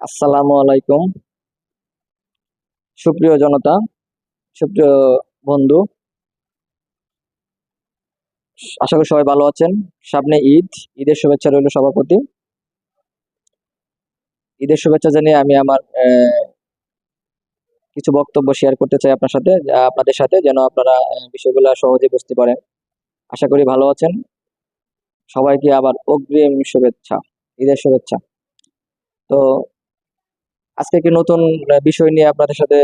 আসসালামু আলাইকুম। সুপ্রিয় জনতা, সুপ্রিয় বন্ধু, আশা করি সবাই ভালো আছেন। সামনে ঈদ, ঈদের শুভেচ্ছা রইল সভাপতি। ঈদের শুভেচ্ছা জানিয়ে আমি আমার কিছু বক্তব্য শেয়ার করতে চাই আপনার সাথে আপনাদের সাথে, যেন আপনারা বিষয়গুলো সহজে বুঝতে পারেন। আশা করি ভালো আছেন। সবাইকে আবার অগ্রিম শুভেচ্ছা, ঈদের শুভেচ্ছা। তো আজকে কি নতুন বিষয় নিয়ে আপনাদের সাথে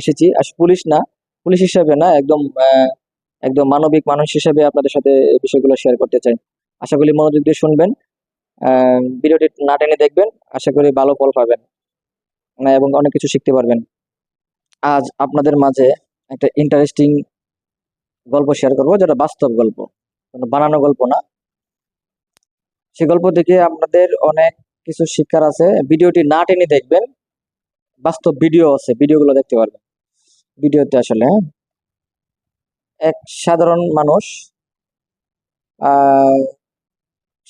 এসেছি। আর পুলিশ না, পুলিশ হিসাবে না, একদম একদম মানবিক মানুষ হিসেবে আপনাদের সাথে বিষয়গুলো শেয়ার করতে চাই। আশা করি মনোযোগ দিয়ে শুনবেন ভিডিওটি না টেনে দেখবেন, আশা করি ভালো ফল পাবেন এবং অনেক কিছু শিখতে পারবেন। আজ আপনাদের মাঝে একটা ইন্টারেস্টিং গল্প শেয়ার করব, যেটা বাস্তব গল্প বানানো গল্প না। সে গল্প থেকে আপনাদের অনেক কিছু শিক্ষার আছে, ভিডিওটি না টেনে দেখবেন, বাস্তব ভিডিও আছে, ভিডিওগুলো দেখতে পারবেন। ভিডিওতে আসলে হ্যাঁ? এক সাধারণ মানুষ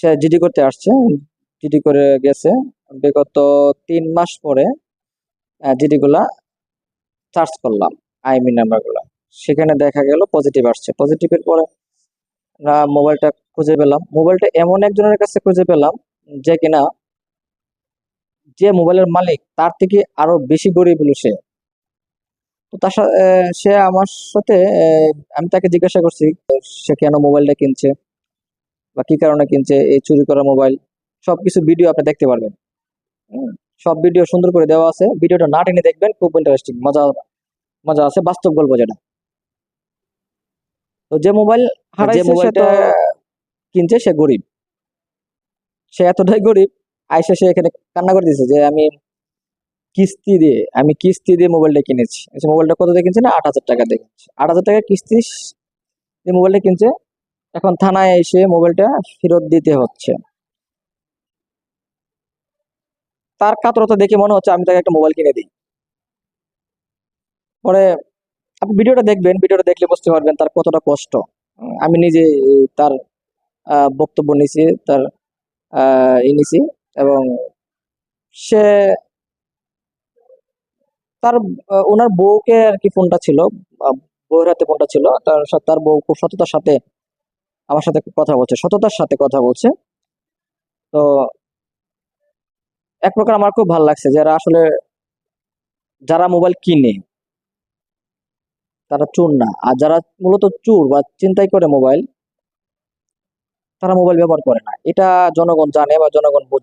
সে জিডি করতে আসছে, জিডি করে গেছে, বিগত তিন মাস পরে জিডি গুলা সার্চ করলাম আইমি নাম্বারগুলা সেখানে দেখা গেল পজিটিভ আসছে। পজিটিভের পরে মোবাইলটা খুঁজে পেলাম। মোবাইলটা এমন একজনের কাছে খুঁজে পেলাম যে কিনা যে মোবাইলের মালিক তার থেকে আরও বেশি গরিব হলো সে। তো তার সে আমার সাথে আমি তাকে জিজ্ঞাসা করছি সে কেন মোবাইলটা কিনছে? বা কি কারণে কিনছে? এই চুরি করা মোবাইল সবকিছু ভিডিও আপনি দেখতে পারবেন। সব ভিডিও সুন্দর করে দেওয়া আছে। ভিডিওটা না টেনে দেখবেন খুব ইন্টারেস্টিং মজা মজা আছে বাস্তব গল্প যেটা। তো যে মোবাইল সে মোবাইলটা কিনছে সে গরিব। সে এতটাই গরিব আইসা সে এখানে কান্না করে দিয়েছে যে আমি কিস্তি দিয়ে আমি কিস্তি দিয়ে মোবাইলটা কিনেছি। মোবাইলটা কত দিয়ে না? আট হাজার টাকা কিনছে। আট হাজার টাকা কিস্তি দিয়ে মোবাইলটা কিনছে। এখন থানায় এসে মোবাইলটা ফেরত দিতে হচ্ছে। তার কাতরতা দেখে মনে হচ্ছে আমি তাকে একটা মোবাইল কিনে দিই। পরে আপনি ভিডিওটা দেখবেন ভিডিওটা দেখলে বুঝতে পারবেন তার কতটা কষ্ট। আমি নিজে তার বক্তব্য নিছি তার আহ, ই নিছি। এবং সে তার ওনার বউকে আর কি ফোনটা ছিল বউয়ের হাতে ফোনটা ছিল। তার তার বউ খুব সততার সাথে আমার সাথে কথা বলছে, সততার সাথে কথা বলছে। তো এক প্রকার আমার খুব ভালো লাগছে যারা আসলে, যারা মোবাইল কিনে, তারা চোর না। আর যারা মূলত চোর বা চিন্তাই করে মোবাইল, তারা মোবাইল ব্যবহার করে না। এটা জনগণ জানে বা জনগণ বোঝে।